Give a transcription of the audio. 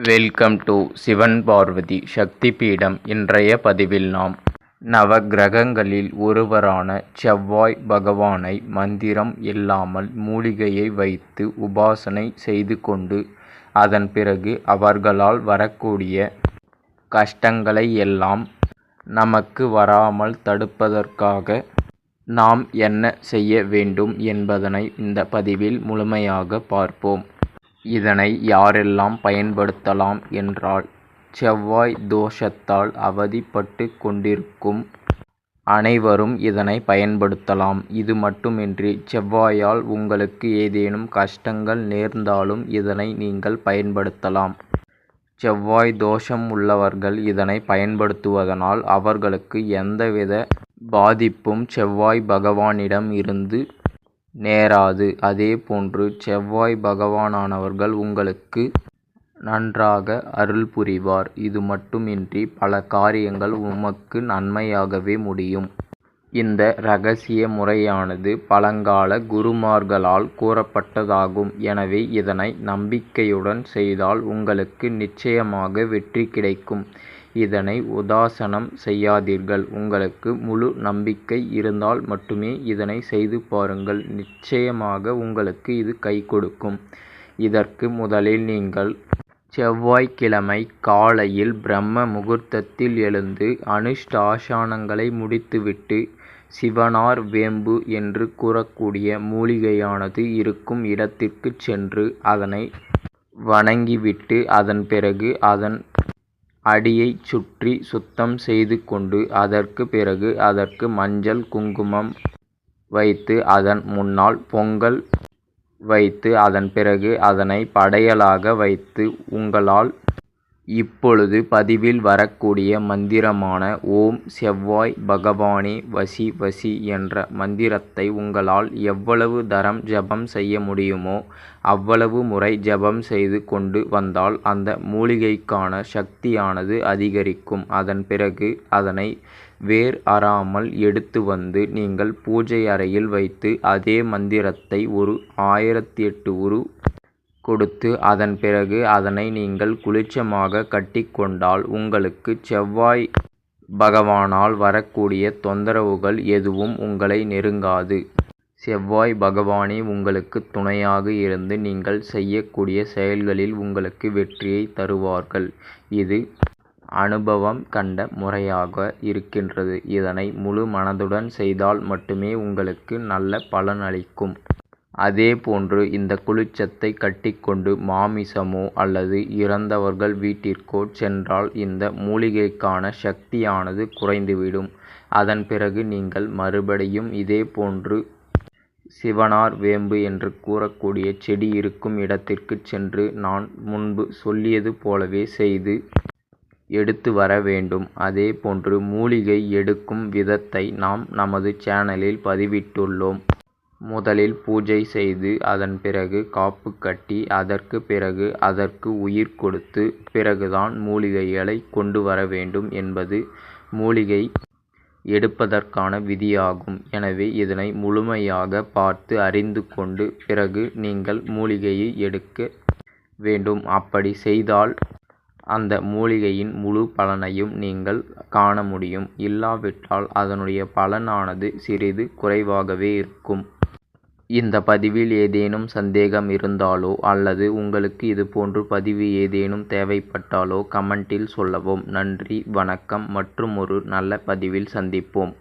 Welcome to Sivan Parvathi சக்தி பீடம் இன்றைய பதிவில் நாம் நவக்கிரகங்களில் ஒருவரான செவ்வாய் பகவானை மந்திரம் இல்லாமல் மூலிகையை வைத்து உபாசனை செய்து கொண்டு அதன் பிறகு அவர்களால் வரக்கூடிய கஷ்டங்களை எல்லாம் நமக்கு வராமல் தடுப்பதற்காக நாம் என்ன செய்ய வேண்டும் என்பதனை இந்த பதிவில் முழுமையாக பார்ப்போம். இதனை யாரெல்லாம் பயன்படுத்தலாம் என்றால் செவ்வாய் தோஷத்தால் அவதிப்பட்டு கொண்டிருக்கும் அனைவரும் இதனை பயன்படுத்தலாம். இது மட்டுமின்றி செவ்வாயால் உங்களுக்கு ஏதேனும் கஷ்டங்கள் நேர்ந்தாலும் இதனை நீங்கள் பயன்படுத்தலாம். செவ்வாய் தோஷம் உள்ளவர்கள் இதனை பயன்படுத்துவதனால் அவர்களுக்கு எந்தவித பாதிப்பும் செவ்வாய் பகவானிடம் இருந்து நேராது. அதேபோன்று செவ்வாய் பகவானானவர்கள் உங்களுக்கு நன்றாக அருள் புரிவார். இது மட்டுமின்றி பல காரியங்கள் உமக்கு நன்மையாகவே முடியும். இந்த இரகசிய முறையானது பழங்கால குருமார்களால் கூறப்பட்டதாகும். எனவே இதனை நம்பிக்கையுடன் செய்தால் உங்களுக்கு நிச்சயமாக வெற்றி கிடைக்கும். இதனை உதாசனம் செய்யாதீர்கள். உங்களுக்கு முழு நம்பிக்கை இருந்தால் மட்டுமே இதனை செய்து பாருங்கள். நிச்சயமாக உங்களுக்கு இது கை கொடுக்கும். இதற்கு முதலில் நீங்கள் செவ்வாய்க்கிழமை காலையில் பிரம்ம முகூர்த்தத்தில் எழுந்து அனுஷ்டாசானங்களை முடித்துவிட்டு சிவனார் வேம்பு என்று கூறக்கூடிய மூலிகையானது இருக்கும் இடத்திற்கு சென்று அதனை வணங்கிவிட்டு அதன் பிறகு அதன் அடியைச் சுற்றி சுத்தம் செய்து கொண்டு அதற்கு பிறகு அதற்கு மஞ்சள் குங்குமம் வைத்து அதன் முன்னால் பொங்கல் வைத்து அதன் பிறகு அதனை படையலாக வைத்து உங்களால் இப்பொழுது பதிவில் வரக்கூடிய மந்திரமான ஓம் செவ்வாய் பகவானே வசி வசி என்ற மந்திரத்தை உங்களால் எவ்வளவு தரம் ஜபம் செய்ய முடியுமோ அவ்வளவு முறை ஜபம் செய்து கொண்டு வந்தால் அந்த மூலிகைக்கான சக்தியானது அதிகரிக்கும். அதன் பிறகு அதனை வேர் அறாமல் எடுத்து வந்து நீங்கள் பூஜை அறையில் வைத்து அதே மந்திரத்தை ஒரு ஆயிரத்தி எட்டு உரு கொடுத்து அதன் பிறகு அதனை நீங்கள் குளிச்சமாக கட்டிக்கொண்டால் உங்களுக்கு செவ்வாய் பகவானால் வரக்கூடிய தொந்தரவுகள் எதுவும் உங்களை நெருங்காது. செவ்வாய் பகவானே உங்களுக்கு துணையாக இருந்து நீங்கள் செய்யக்கூடிய செயல்களில் உங்களுக்கு வெற்றியை தருவார்கள். இது அனுபவம் கண்ட முறையாக இருக்கின்றது. இதனை முழு மனதுடன் செய்தால் மட்டுமே உங்களுக்கு நல்ல பலன் அளிக்கும் அதேபோன்று இந்த குளிச்சத்தை கட்டிக்கொண்டு மாமிசமோ அல்லது இறந்தவர்கள் வீட்டிற்கோ சென்றால் இந்த மூலிகைக்கான சக்தியானது குறைந்துவிடும். அதன் பிறகு நீங்கள் மறுபடியும் இதேபோன்று சிவனார் வேம்பு என்று கூறக்கூடிய செடி இருக்கும் இடத்திற்கு சென்று நான் முன்பு சொல்லியது போலவே செய்து எடுத்து வர வேண்டும். அதேபோன்று மூலிகை எடுக்கும் விதத்தை நாம் நமது சேனலில் பதிவிட்டுள்ளோம். முதலில் பூஜை செய்து அதன் பிறகு காப்பு கட்டி அதற்கு பிறகு அதற்கு உயிர் கொடுத்து பிறகுதான் மூலிகைகளை கொண்டு வர வேண்டும் என்பது மூலிகை எடுப்பதற்கான விதியாகும். எனவே இதனை முழுமையாக பார்த்து அறிந்து கொண்டு பிறகு நீங்கள் மூலிகையை எடுக்க வேண்டும். அப்படி செய்தால் அந்த மூலிகையின் முழு பலனையும் நீங்கள் காண முடியும். இல்லாவிட்டால் அதனுடைய பலனானது சிறிது குறைவாகவே இருக்கும். இந்த பதிவில் ஏதேனும் சந்தேகம் இருந்தாலோ அல்லது உங்களுக்கு இதுபோன்று பதிவு ஏதேனும் தேவைப்பட்டாலோ கமெண்டில் சொல்லவும். நன்றி வணக்கம் மற்றும் ஒரு நல்ல பதிவில் சந்திப்போம்.